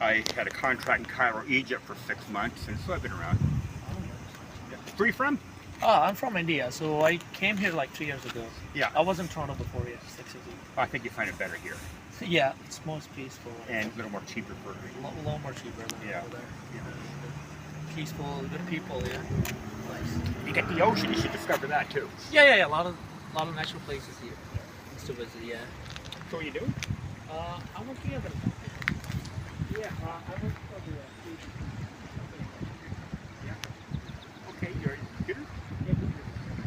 I had a contract in Cairo, Egypt for six months, and so I've been around. Where are you from? Oh, I'm from India, so I came here like three years ago. Yeah. I was in Toronto before, yeah, six years ago. I think you find it better here Yeah, it's most peaceful. and a little more cheaper for me. a lot more cheaper than Yeah. over there. Peaceful, good people, yeah. Nice. You get the ocean, you should discover that too. Yeah, yeah, yeah. A lot of, lot of natural places here. Just to visit, yeah. So what are you doing? Uh, I'm working at the. Yeah, I. Okay, computer?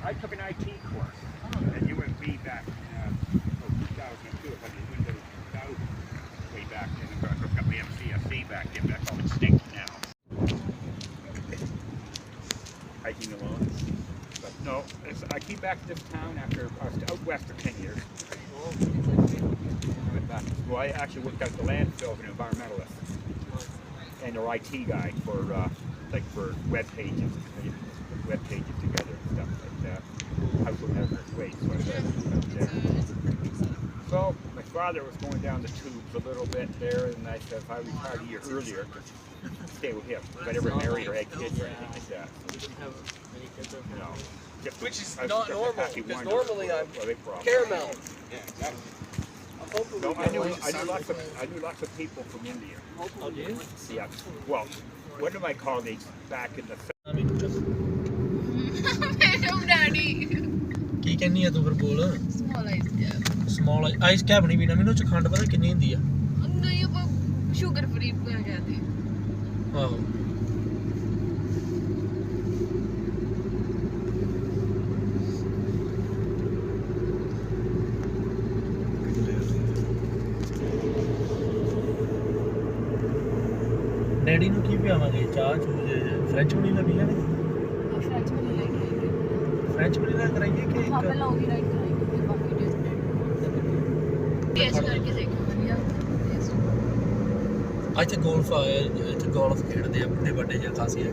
I took an IT course Oh, at UMB back in uh, oh, 2002, if I Windows 2000, way back then. I took up the MCSE back then, all extinct now. Hiking alone. But no, I came back to this town after I was out west for 10 years. I to. I actually worked out the landfill as an environmentalist and their IT guy for uh, like for web pages, web pages together and stuff like that. Household hazardous waste. So, I started so my father was going down the tubes a little bit there, and I said if I retired a year earlier, to stay with him. If I never married or had kids or anything like that. You didn't have many kids or No. Which is not normal, because normally for a- I'm a big problem Caramel. No, I knew, I knew lots of I knew lots of people from India. Oh, do you? Yeah. Well, one of my colleagues back in the I mean, madam daddy ਕੀ ਕਹਿੰਨੀ ਆ ਤੂੰ ਫਿਰ ਬੋਲ small ice cap small ice cap ਨਹੀਂ ਪੀਣਾ ਮੈਨੂੰ ਚ ਖੰਡ ਪਤਾ ਕਿੰਨੀ ਹੁੰਦੀ ਆ ਨਹੀਂ ਆਪਾਂ ਸ਼ੂਗਰ ਫਰੀ ਬਣਾ ਕੇ ਆਦੇ ਆਹੋ ਡੈਡੀ ਨੂੰ ਕੀ ਪਿਆਵਾਂਗੇ? ਚਾਹ ਚੂਹ ਫ੍ਰੈਂਚ ਵਨੀਲਾ ਪੀ ਲੈਣੇ ਫ੍ਰੈਂਚ ਵਾਲੀ ਲਾਈਟ ਕਰਾਂਗੇ। ਫ੍ਰੈਂਚ ਵਨੀਲਾ ਕਰਾਈਏ ਕਿ ਹਾਂ ਇੱਕ ਪਹਿਲਾਂ ਉਹੀ ਲਾਈਟ ਕਰਾਂਗੇ ਫਿਰ ਬਾਕੀ ਟੇਸਟ ਟੇਸਟ ਕਰਕੇ ਦੇਖੋ ਵਧੀਆ taste। ਆ ਇੱਥੇ ਗੋਲਫ ਆ ਇੱਥੇ ਗੋਲਫ ਖੇਡਦੇ ਆ ਵੱਡੇ ਵੱਡੇ ਜਿਹਾ ਖਾਸੀ ਹੈ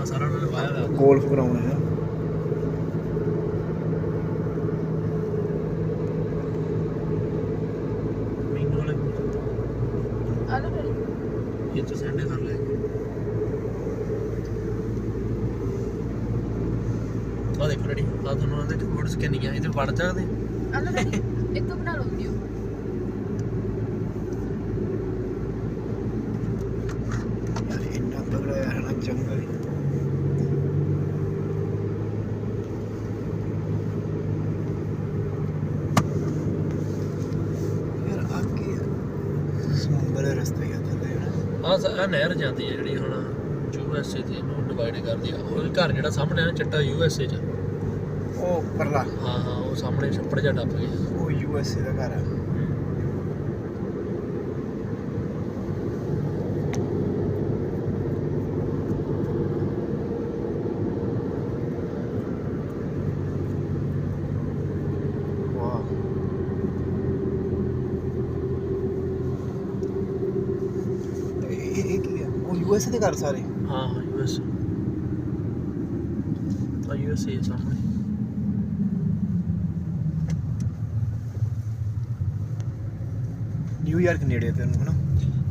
ਆ ਸਾਰਾ ਉਹਨਾਂ ਨੇ ਵਾਇਆ ਹੋਇਆ। ਗੋਲਫ ਗਰਾਊਂਡ ਹੈ ਮੈਨੂੰ ਵਾਲੇ ਆ ਲਓ ਡੈਡੀ ਇਹ ਤੋਂ ਸੈਂਡੇ ਕਰ ਲੈ ਆ ਦੇਖ ਰੜੀ ਆ ਤੁਹਾਨੂੰ ਉਹਨਾਂ ਦੇ ਵਰਡਸ ਕਿੰਨੀਆਂ ਇਹਦੇ ਵੜ ਸਕਦੇ ਆ ਲਓ ਡੈਡੀ ਇੱਕ ਤੋਂ ਬਣਾ ਲਓ ਵੀਡੀਓ ਯਾਰ ਇੰਨਾ ਤਗੜਾ ਯਾਰ ਹੈ ਨਾ ਜੰਗਲ। ਯਾਰ ਅੱਗੇ ਸਮੁੰਦਰ ਦੇ ਰਸਤੇ ਗਿਆ ਥੱਲੇ ਆ ਆ ਨਹਿਰ ਜਾਂਦੀ ਹੈ ਜਿਹੜੀ ਹੁਣ ਯੂ ਐਸ ਏ ਤੇ ਇਹਨੂੰ ਡਿਵਾਈਡ ਕਰਦੀ ਆ। ਉਹ ਘਰ ਜਿਹੜਾ ਸਾਹਮਣੇ ਆ ਨਾ ਚਿੱਟਾ ਯੂ ਐਸ ਏ ਚ। ਉਹ ਪਰਲਾ। ਹਾਂ ਹਾਂ ਉਹ ਸਾਹਮਣੇ ਛੱਪੜ ਜਿਹਾ ਟੱਪ ਗਿਆ। ਉਹ ਯੂ ਐਸ ਏ ਦਾ ਘਰ ਦੇ ਘਰ ਸਾਰੇ? ਹਾਂ ਹਾਂ ਯੂ ਐਸ ਆ ਯੂ ਐਸ ਏ ਸਾਹਮਣੇ। ਨਿਊਯਾਰਕ ਨੇੜੇ ਤੈਨੂੰ ਹਨਾ?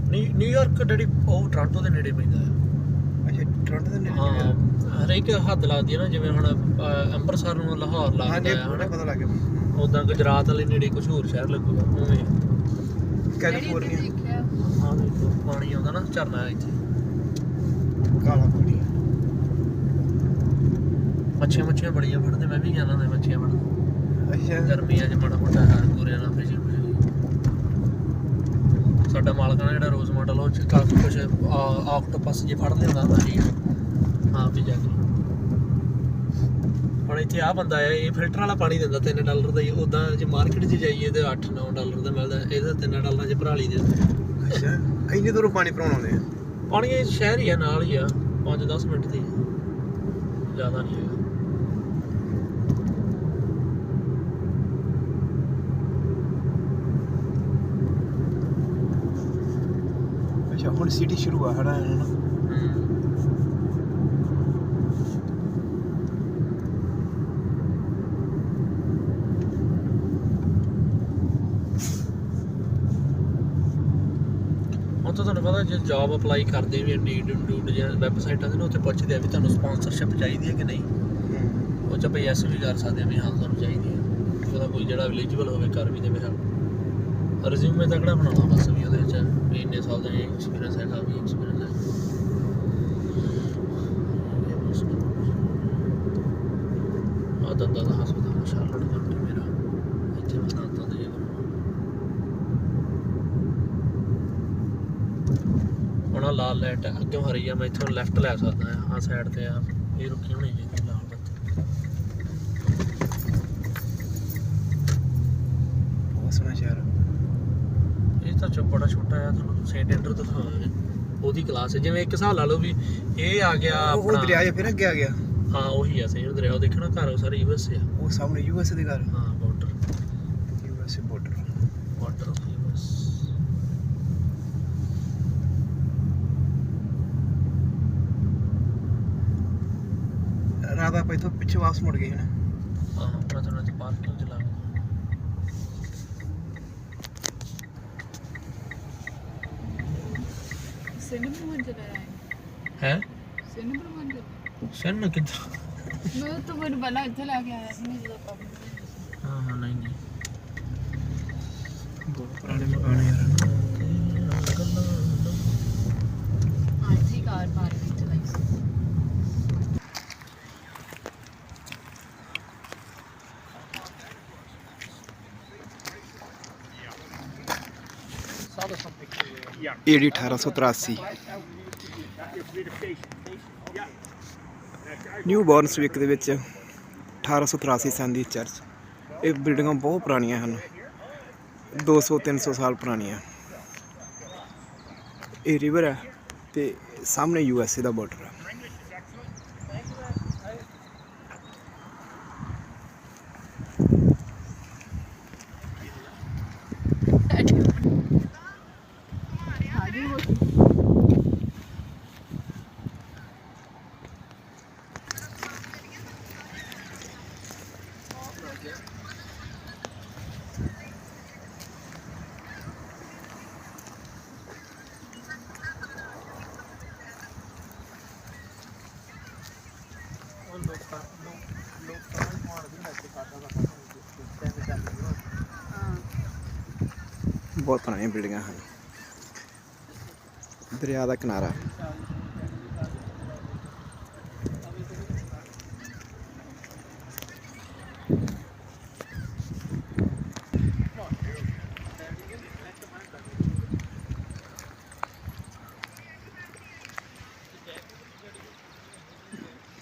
ਨਿਊ ਨਿਊਯਾਰਕ ਜਿਹੜੀ ਉਹ ਟੋਰਾਂਟੋ ਦੇ ਨੇੜੇ ਪੈਂਦਾ। ਹੈ ਅੱਛਾ ਟੋਰਾਂਟੋ ਦੇ ਨੇੜੇ ਹਾਂ ਹਰੇਕ ਹੱਦ ਲੱਗਦੀ ਹੈ ਨਾ ਜਿਵੇਂ ਹੁਣ ਅੰਮ੍ਰਿਤਸਰ ਨੂੰ ਲਾਹੌਰ ਲੱਗਦਾ ਹੈ ਹਨਾ? ਪਤਾ ਲੱਗ ਗਿਆ। ਉਦਾਂ ਗੁਜਰਾਤ ਵਾਲੇ ਨੇੜੇ ਕੁਝ ਹੋਰ ਸ਼ਹਿਰ ਲੱਗੂਗਾ ਉਵੇਂ। ਕੈਲੀਫੋਰਨੀਆ ਹਾਂ ਦੇਖੋ ਪਾਣੀ ਆਉਂਦਾ ਨਾ ਝਰਨਾ ਇੱਥੇ। ਕਾਲਾ ਪਾਣੀ ਮੱਛੀਆਂ ਮੱਛੀਆਂ ਬੜੀਆਂ ਫੜਦੇ ਮੈਂ ਵੀ ਜਾਣਾ ਨੇ ਮੱਛੀਆਂ ਫੜਨ ਅੱਛਾ। ਗਰਮੀਆਂ 'ਚ ਮਾੜਾ ਮੋਟਾ ਹਰ ਗੋਰਿਆਂ ਨਾਲ ਫਿਸ਼ਿੰਗ ਸਾਡਾ ਮਾਲਕ ਨਾ ਜਿਹੜਾ ਰੋਜ਼ ਮਾਡਲ ਉਹ ਕਾਫੀ ਕੁਝ ਆਕਟੋਪਸ ਜੇ ਫੜ ਲਿਆਉਂਦਾ ਹੁੰਦਾ ਜੀ ਹਾਂ ਵੀ ਜਾ ਕੇ। ਹੁਣ ਇੱਥੇ ਆ ਬੰਦਾ ਹੈ ਇਹ ਫਿਲਟਰ ਵਾਲਾ ਪਾਣੀ ਦਿੰਦਾ 3 ਡਾਲਰ ਦਾ ਹੀ। ਉਦਾਂ ਜੇ ਮਾਰਕੀਟ 'ਚ ਜਾਈਏ ਤੇ 8-9 ਡਾਲਰ ਦਾ ਮਿਲਦਾ ਇਹਦਾ 3 ਡਾਲਰਾਂ 'ਚ ਭਰਾ ਲਈ ਦੇ ਅੱਛਾ ਇੰਨੀ ਦੂਰੋਂ ਪਾਣੀ ਭਰਾਉਣ ਆਉਂਦੇ ਆ? ਪਾਣੀ ਇਹ ਸ਼ਹਿਰ ਹੀ ਆ ਨਾਲ ਹੀ ਆ 5-10 ਮਿੰਟ ਦੀ। ਜ਼ਿਆਦਾ ਨਹੀਂ ਅੱਛਾ ਹੁਣ ਸਿਟੀ ਸ਼ੁਰੂ ਆ ਹੜਾ ਹੈ ਨਾ। ਤੁਹਾਨੂੰ ਪਤਾ ਜੇ ਜੌਬ ਅਪਲਾਈ ਕਰਦੇ ਵੀ ਇੰਡੀਡ ਇੰਡੂਡ ਜਾਂ ਵੈਬਸਾਈਟਾਂ ਦੇ ਨੇ ਉੱਥੇ ਪੁੱਛਦੇ ਆ ਵੀ ਤੁਹਾਨੂੰ ਸਪਾਂਸਰਸ਼ਿਪ ਚਾਹੀਦੀ ਹੈ ਕਿ ਨਹੀਂ। ਉਹ ਚ ਆਪਾਂ ਯੈਸ ਵੀ ਕਰ ਸਕਦੇ ਆ ਵੀ ਹਾਂ ਤੁਹਾਨੂੰ ਚਾਹੀਦੀ ਹੈ ਉਹਦਾ ਕੋਈ ਜਿਹੜਾ ਐਲੀਜੀਬਲ ਹੋਵੇ ਕਰ ਵੀ ਦੇਵੇ ਹੈਲਪ ਰਿਜ਼ਿਊਮੇ ਤਕੜਾ ਬਣਾਉਣਾ ਬਸ ਵੀ ਉਹਦੇ ਵਿੱਚ? ਵੀ ਇੰਨੇ ਸਾਲ ਦਾ ਐਕਸਪੀਰੀਅੰਸ ਹੈਗਾ, ਵੀ ਐਕਸਪੀਰੀਅੰਸ ਹੈ। ਆ ਦੰਦਾਂ ਦਾ ਹਸਪਤਾਲ ਸ਼ਾਰਲਟ ਕੰਟਰੀ ਮੇਰਾ। ਇੱਥੇ ਮੈਂ ਦੰਦਾਂ ਦੇ ਹੁਣ ਲਾਲ ਲਾਈਟ ਅੱਗੇ ਹਰੀ ਆ, ਮੈਂ ਇੱਥੋਂ ਲੈਫਟ ਲੈ ਸਕਦਾ ਆ ਸਾਈਡ ਤੇ ਆ। ਇਹ ਰੁਕੀ ਹੋਣੀ ਚਾਹੀਦੀ ਲਾਲ ਬੱਤੀ ਬਹੁਤ ਸੋਹਣਾ ਸ਼ਹਿਰ ਇਹ ਤਾਂ ਚੋ ਬੜਾ ਛੋਟਾ ਆ ਤੁਹਾਨੂੰ ਸੇਂਟ ਐਂਡਰੂ ਦਿਖਾਵਾਂਗੇ। ਉਹਦੀ ਕਲਾਸ ਹੈ। ਜਿਵੇਂ ਇੱਕ ਹਿਸਾਬ ਲਾ ਲਓ ਵੀ ਇਹ ਆ ਗਿਆ ਉਹ ਆਪਣਾ ਦਰਿਆ ਜਿਹਾ ਫਿਰ ਅੱਗੇ ਆ ਗਿਆ। ਹਾਂ ਉਹੀ ਆ ਸੇਂਟ ਦਰਿਆ ਉਹ ਦੇਖਣਾ ਘਰ ਉਹ ਸਾਰੇ ਯੂਐਸ ਆ। ਉਹ ਸਾਹਮਣੇ ਯੂਐਸ ਦੇ ਘਰ। ਹਾਂ border US border border of US ਆਪਾਂ ਇੱਥੋਂ ਪਿੱਛੇ ਵਾਪਸ ਮੁੜ ਗਏ ਹਨਾ ਹਾਂ ਆਪਣਾ ਤੁਹਾਨੂੰ ਪਾਰਕਿੰਗ ਚ ਸਿੰਘ ਨੂੰ ਮੰਜਲ ਆਇਆ ਹੈ? ਸਿੰਘ ਨੂੰ ਮੰਜਲ ਸਨ ਕਿੱਦਾਂ? ਮੈਂ ਤਾਂ ਮੈਨੂੰ ਪਹਿਲਾਂ ਇੱਥੇ ਲੈ ਕੇ ਆਇਆ ਸੀ ਮੇਰੇ ਪਾਪਾ ਨੂੰ ਹਾਂ ਹਾਂ ਨਹੀਂ ਨਹੀਂ। ਬਹੁਤ ਪੁਰਾਣੇ ਮਕਾਨ ਆ ਯਾਰ। ਏਡੀ 1883 ਨਿਊ ਬੌਰਨ ਸਵਿਕ ਦੇ ਵਿੱਚ 1883 ਸਨ ਦੀ ਚਰਚ। ਇਹ ਬਿਲਡਿੰਗਾਂ ਬਹੁਤ ਪੁਰਾਣੀਆਂ ਹਨ। 200 300 ਸਾਲ ਪੁਰਾਣੀਆਂ। ਇਹ ਰਿਵਰ ਹੈ ਤੇ ਸਾਹਮਣੇ ਯੂ ਐਸ ਏ ਦਾ ਬਾਰਡਰ ਹੈ ਬਹੁਤ ਪੁਰਾਣੀਆਂ ਬਿਲਡਿੰਗਾਂ ਹਨ। ਦਰਿਆ ਦਾ ਕਿਨਾਰਾ।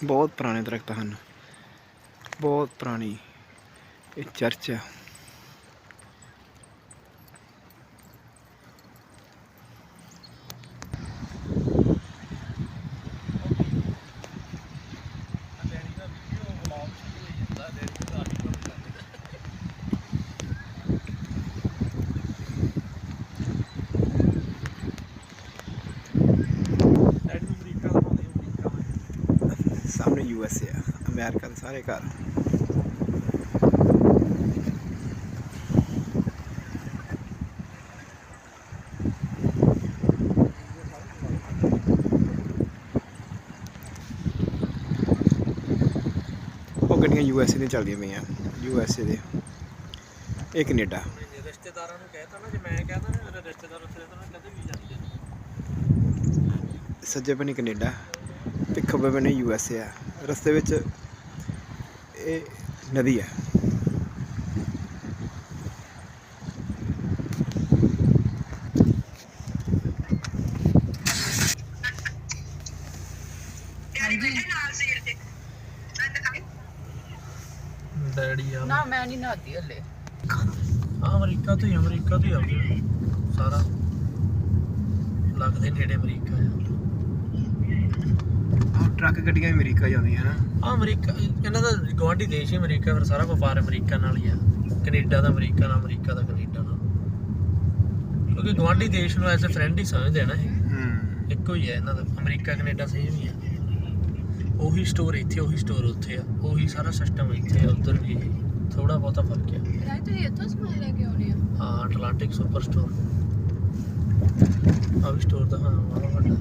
ਬਹੁਤ ਪੁਰਾਣੇ ਦਰਖਤ ਹਨ। ਬਹੁਤ ਪੁਰਾਣੀ ਇਹ ਚਰਚ ਹੈ ਸਾਹਮਣੇ ਯੂ ਐਸ ਏ ਆ ਅਮਰੀਕਾ ਦੇ ਸਾਰੇ ਘਰ। ਉਹ ਗੱਡੀਆਂ ਯੂ ਐਸ ਏ ਦੀਆਂ ਚੱਲਦੀਆਂ ਪਈਆਂ ਯੂ ਐਸ ਏ ਦੇ। ਇਹ ਕੈਨੇਡਾ। ਰਿਸ਼ਤੇਦਾਰਾਂ ਨੂੰ ਕਹਿਤਾ ਨਾ ਜੇ ਮੈਂ ਕਹਦਾ ਨਾ ਮੇਰੇ ਰਿਸ਼ਤੇਦਾਰ ਉੱਥੇ ਰਹਿੰਦੇ ਨੇ ਕਦੇ ਵੀ ਜਾਂਦੇ ਸੱਜੇ ਬੰਨੇ ਕੈਨੇਡਾ ਤੇ ਖੱਬੇ ਬੰਨੇ ਯੂ ਐਸ ਏ ਆ। ਰਸਤੇ ਵਿੱਚ ਇਹ ਨਦੀ ਹੈ। ਅਮਰੀਕਾ ਤੋਂ ਅਮਰੀਕਾ ਤੋਂ ਹੀ ਆ ਗਿਆ। ਸਾਰਾ। ਲੱਗਦੇ ਨੇੜੇ ਅਮਰੀਕਾ ਆ। ਟਰੱਕ ਗੱਡੀਆਂ ਅਮਰੀਕਾ ਜਾਂਦੀਆਂ ਨਾ। ਆ ਅਮਰੀਕਾ ਇਹਨਾਂ ਦਾ ਗਵਾਂਢੀ ਦੇਸ਼ ਹੀ ਅਮਰੀਕਾ ਫਿਰ ਸਾਰਾ ਵਪਾਰ ਅਮਰੀਕਾ ਨਾਲ ਹੀ ਆ। ਕੈਨੇਡਾ ਦਾ ਅਮਰੀਕਾ ਨਾਲ ਅਮਰੀਕਾ ਦਾ ਕੈਨੇਡਾ ਨਾਲ। ਕਿਉਂਕਿ ਗਵਾਂਢੀ ਦੇਸ਼ ਨੂੰ ਐਸ ਫਰੈਂਡ ਹੀ ਸਮਝਦੇ ਆ ਇਹ। ਹੂੰ। ਇੱਕੋ ਹੀ ਹੈ ਇਹਨਾਂ ਦਾ ਅਮਰੀਕਾ ਕੈਨੇਡਾ ਸੇਮ ਹੀ ਆ। ਉਹੀ ਸਟੋਰ ਇੱਥੇ ਉਹੀ ਸਟੋਰ ਉੱਥੇ ਆ। ਉਹੀ ਸਾਰਾ ਸਿਸਟਮ ਇੱਥੇ ਆ ਉੱਧਰ ਵੀ ਥੋੜਾ ਬਹੁਤਾ ਫ਼ਰਕ ਆ। ਯਾਰ ਤੁਸੀਂ ਇੱਥੋਂ ਸਮਾਨ ਲੈ ਕੇ ਆਉਨੇ ਆ ਹਾਂ ਅਟਲਾਂਟਿਕ ਸੁਪਰ ਸਟੋਰ ਆ ਵੀ ਸਟੋਰ ਤਾਂ ਹਾਂ ਵਾਲਾ ਵੱਡਾ।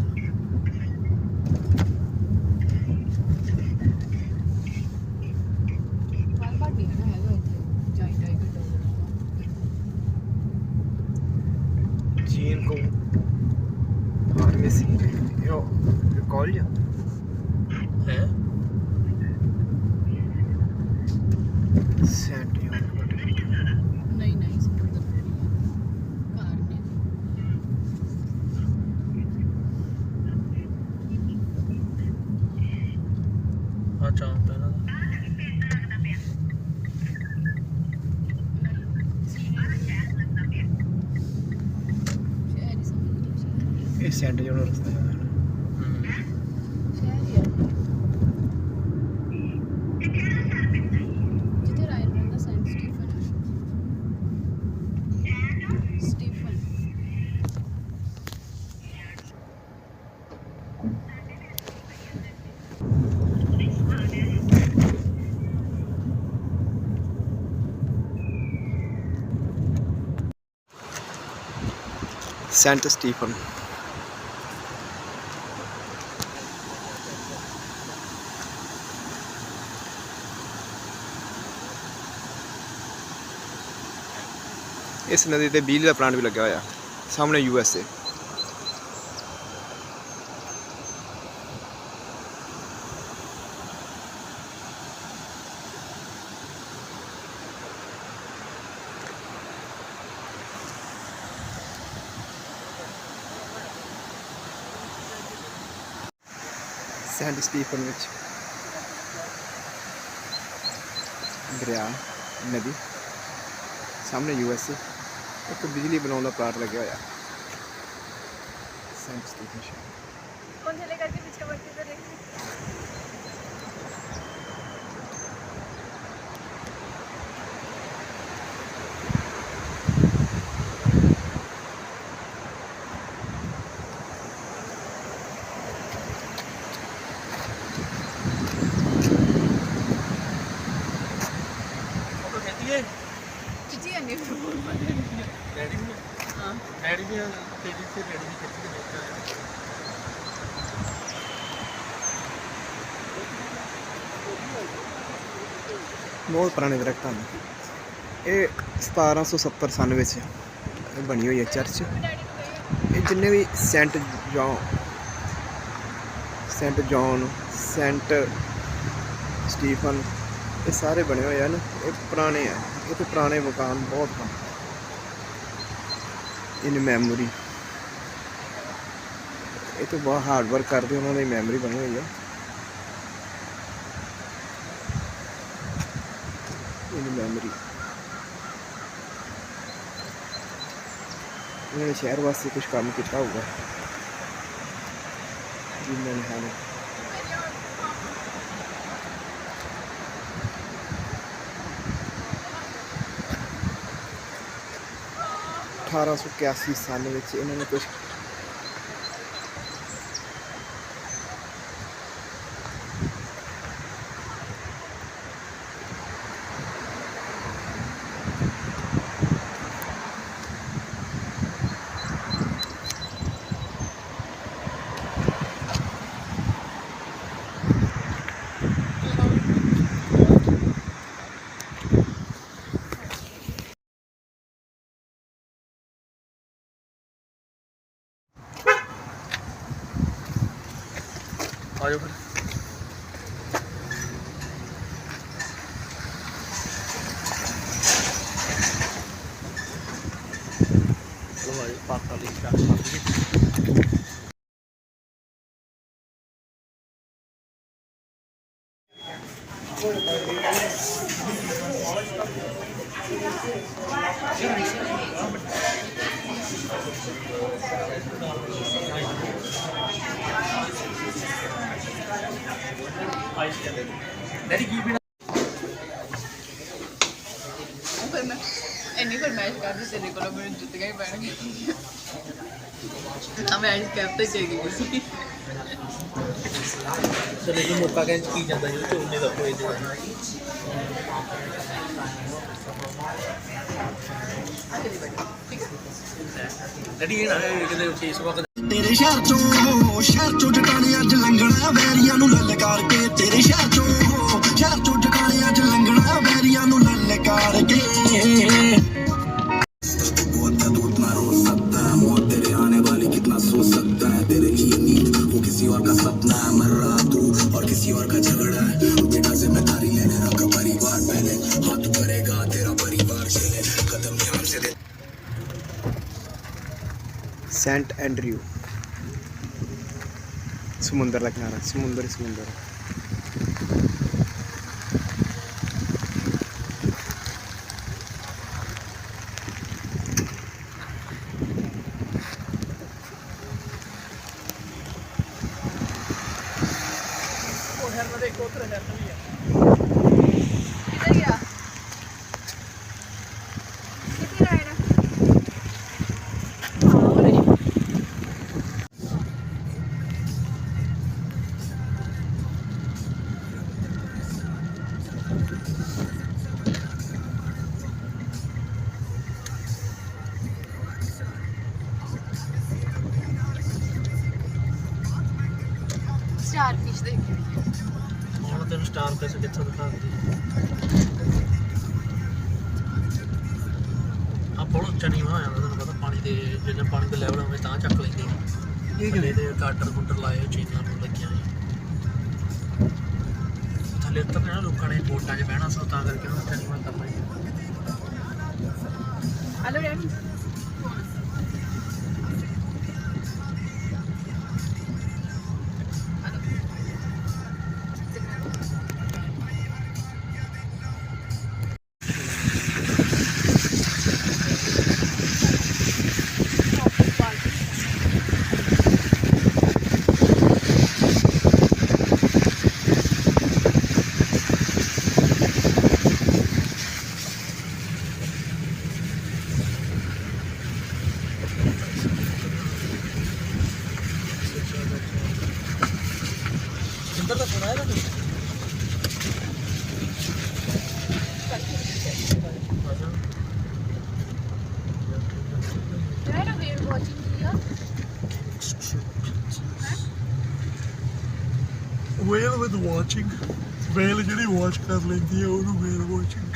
ਸ਼ਹਿਰ ਇਹ ਸੈਂਟ ਯੂਨ ਰਸਤਾ ਹੈ ਹਮ। ਸ਼ਹਿਰ ਹੀ ਹੈ ਜਿੱਥੇ ਰਾਇਲ ਰਹਿੰਦਾ saint Stephen Stephen saint Stephen ਇਸ ਨਦੀ ਤੇ ਬਿਜਲੀ ਦਾ ਪਲਾਂਟ ਵੀ ਲੱਗਿਆ ਹੋਇਆ, ਸਾਹਮਣੇ U S A. Saint Stephen ਵਿੱਚ ਦਰਿਆ, ਨਦੀ, ਸਾਹਮਣੇ ਯੂ ਐਸ ਏ। ਇੱਕ ਬਿਜਲੀ ਬਣਾਉਣ ਦਾ ਪਲਾਂਟ ਲੱਗਿਆ ਹੋਇਆ ਸੈਂਟ ਸਟੀਫਨ ਸ਼ਹਿਰ कौन से लेकर के पीछे बढ़ती ਬਹੁਤ ਪੁਰਾਣੇ ਦਰਖਤ ਹਨ ਇਹ 1770 ਸਨ ਵਿੱਚ ਬਣੀ ਹੋਈ ਹੈ ਚਰਚ। ਇਹ ਜਿੰਨੇ ਵੀ Saint John Saint John Saint Stephen ਇਹ ਸਾਰੇ ਬਣੇ ਹੋਏ ਹਨ। ਇਹ ਪੁਰਾਣੇ ਆ। ਇਹ ਪੁਰਾਣੇ ਮਕਾਨ ਬਹੁਤ ਹਨ। ਇਨ ਮੈਮੋਰੀ ਇਹ ਤੋਂ ਬਹੁਤ ਹਾਰਡ ਵਰਕ ਕਰਦੇ, ਉਹਨਾਂ ਦੀ ਮੈਮਰੀ ਬਣੀ ਹੋਈ ਆ। ਇਨ ਮੈਮਰੀ ਇਹਨਾਂ ਨੇ ਸ਼ਹਿਰ ਵਾਸਤੇ ਕੁਝ ਕੰਮ ਕੀਤਾ ਹੋਊਗਾ। ਜਿੰਨਾਂ ਨੇ ਹਾਲੇ ਅਠਾਰਾਂ ਸੌ ਇਕਿਆਸੀ ਸਾਲ ਵਿੱਚ ਇਹਨਾਂ ਨੇ ਕੁਝ ਆਜੋ ਫਿਰ। ਚਲੋ ਆਜੋ ਪਾਪਾ ਲਈ ਕੋਲੋਂ ਮੈਨੂੰ ਜੁੱਤੀਆਂ ਹੀ ਪੈਣਗੀਆਂ ਨਾ ਮੈਂ ਅੱਜ ਕੈਪ ਤੇ ਚਲੀ ਗਈ ਸੀ ਚਲੇ ਜੀ ਮੌਕਾ ਕਹਿੰਦੇ ਕੀ ਜਾਂਦਾ ਜੀ ਝੋਨੇ ਦਾ ਕੋਈ ਨਹੀਂ ਡੈਡੀ ਇਹ ਨਾ ਇਹ ਕਿਤੇ ਉੱਥੇ ਇਸ ਵਕਤ ਤੇਰੇ ਸ਼ਹਿਰ ਚੋਂ ਸ਼ਹਿਰ ਚੋਂ ਜਟਾਣੇ ਅੱਜ ਲੰਘਣਾ ਵੈਰੀਆਂ ਨੂੰ ਲਲਕਾਰ ਕੇ ਤੇਰੇ ਸ਼ਹਿਰ ਚੋਂ। ਸੈਂਟ ਐਂਡਰਿਊ ਸਮੁੰਦਰ ਦਾ ਕਿਨਾਰਾ ਸਮੁੰਦਰ ਸਮੁੰਦਰ ਪੈਸੇ ਕਿੱਥੋਂ ਦਿਖਾਉਂਦੀ ਆ ਬਹੁਤ ਉੱਚਾ ਨਹੀਂ ਹੋਇਆ ਤੁਹਾਨੂੰ ਪਤਾ ਪਾਣੀ ਦੇ ਜਿੰਨਾ ਪਾਣੀ ਦਾ ਲੈਵਲ ਹੋਵੇ ਤਾਂ ਚੱਕ ਲੈਂਦੇ ਇਹ ਕਿਵੇਂ? ਦੇ ਕਾਟਰ ਕੁੰਟਰ ਲਾਏ ਹੋਏ ਚੀਜ਼ਾਂ ਨੂੰ ਲੱਗੀਆਂ ਨੇ ਥੱਲੇ ਉਤਰਨੇ ਨਾ ਲੋਕਾਂ ਨੇ ਬੋਟਾਂ 'ਚ ਬਹਿਣਾ ਸੋ ਤਾਂ ਕਰਕੇ ਉਹਨੂੰ ਉੱਚਾ ਨਹੀਂ ਕਰਨਾ hello daddy whale with watching whale ਜਿਹੜੀ ਵਾਚ ਕਰ ਲੈਂਦੀ ਹੈ ਉਹਨੂੰ ਵੇਲ ਵਾਚਿੰਗ